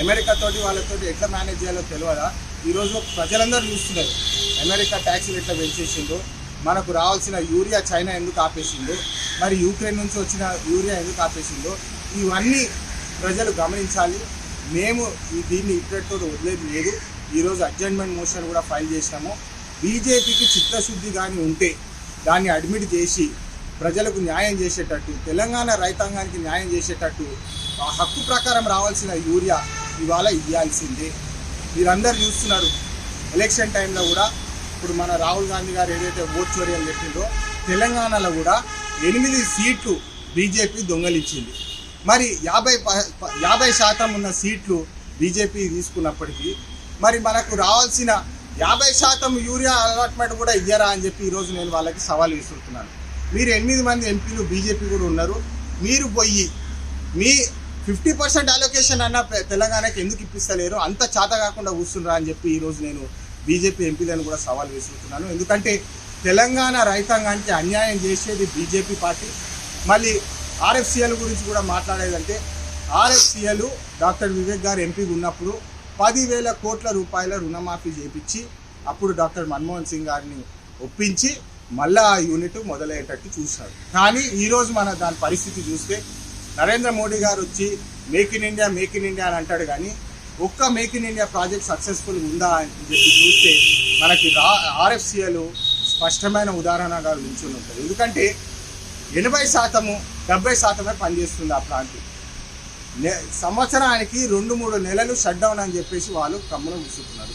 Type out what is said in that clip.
America తోటి వాళ్ళతోటి ఎట్లా మేనేజ్ చేయాలో తెలియదా ఈరోజు ప్రజలందరూ చూస్తున్నారు. అమెరికా ట్యాక్సీలు ఎట్లా పెంచేసిందో మనకు రావాల్సిన యూరియా చైనా ఎందుకు ఆపేసిందో మరి యూక్రెయిన్ నుంచి వచ్చిన యూరియా ఎందుకు ఆపేసిందో ఇవన్నీ ప్రజలు గమనించాలి. మేము ఈ దీన్ని ఇప్పటితో వదిలేదు లేదు. ఈరోజు అడ్జస్ట్మెంట్ మోషన్ కూడా ఫైల్ చేసినాము. బీజేపీకి చిత్తశుద్ధి కానీ ఉంటే దాన్ని అడ్మిట్ చేసి ప్రజలకు న్యాయం చేసేటట్టు తెలంగాణ రైతాంగానికి న్యాయం చేసేటట్టు ఆ హక్కు ప్రకారం రావాల్సిన యూరియా ఇవాళ ఇవ్వాల్సిందే మీరందరూ చూస్తున్నారు. ఎలక్షన్ టైంలో కూడా ఇప్పుడు మన రాహుల్ గాంధీ గారు ఏదైతే ఓట్ చోరీ అని చెప్పిందో తెలంగాణలో కూడా ఎనిమిది సీట్లు బీజేపీ దొంగలించింది. మరి యాభై ప- యాభై శాతం ఉన్న సీట్లు బీజేపీ తీసుకున్నప్పటికీ మరి మనకు రావాల్సిన యాభై శాతం యూరియా అలాట్మెంట్ కూడా ఇయ్యరా అని చెప్పి ఈరోజు నేను వాళ్ళకి సవాల్ విసురుతున్నాను. మీరు ఎనిమిది మంది ఎంపీలు బీజేపీ కూడా ఉన్నారు. మీరు పోయి మీ ఫిఫ్టీ పర్సెంట్ అలొకేషన్ అన్న తెలంగాణకి ఎందుకు ఇప్పిస్తలేరు? అంత చేత కాకుండా కూర్చున్నారా అని చెప్పి ఈరోజు నేను బీజేపీ ఎంపీలను కూడా సవాల్ విసురుతున్నాను ఎందుకంటే తెలంగాణ రైతాంగానికి అన్యాయం చేసేది బీజేపీ పార్టీ. మళ్ళీ ఆర్ఎఫ్సిఎల్ గురించి కూడా మాట్లాడేదంటే ఆర్ఎఫ్సిఎల్ డాక్టర్ వివేక్ గారు ఎంపీగా ఉన్నప్పుడు పదివేల కోట్ల రూపాయల రుణమాఫీ చేపించి అప్పుడు డాక్టర్ మన్మోహన్ సింగ్ గారిని ఒప్పించి మళ్ళా ఆ యూనిట్ మొదలయ్యేటట్టు చూశారు. కానీ ఈరోజు మన దాని పరిస్థితి చూస్తే నరేంద్ర మోడీ గారు వచ్చి make in India make in India అని అంటాడు కానీ ఒక్క make in India project successful ఉందా అని చెప్పి చూస్తే మనకి రా ఆర్ఎఫ్సిఎల్ స్పష్టమైన ఉదాహరణగా నిల్చుని ఉంటుంది ఎందుకంటే ఎనభై శాతము డెబ్బై శాతమే పనిచేస్తుంది ఆ ప్రాంతం నె సంవత్సరానికి రెండు మూడు నెలలు షట్ డౌన్ అని చెప్పేసి వాళ్ళు కమ్మున కూర్చుంటున్నారు.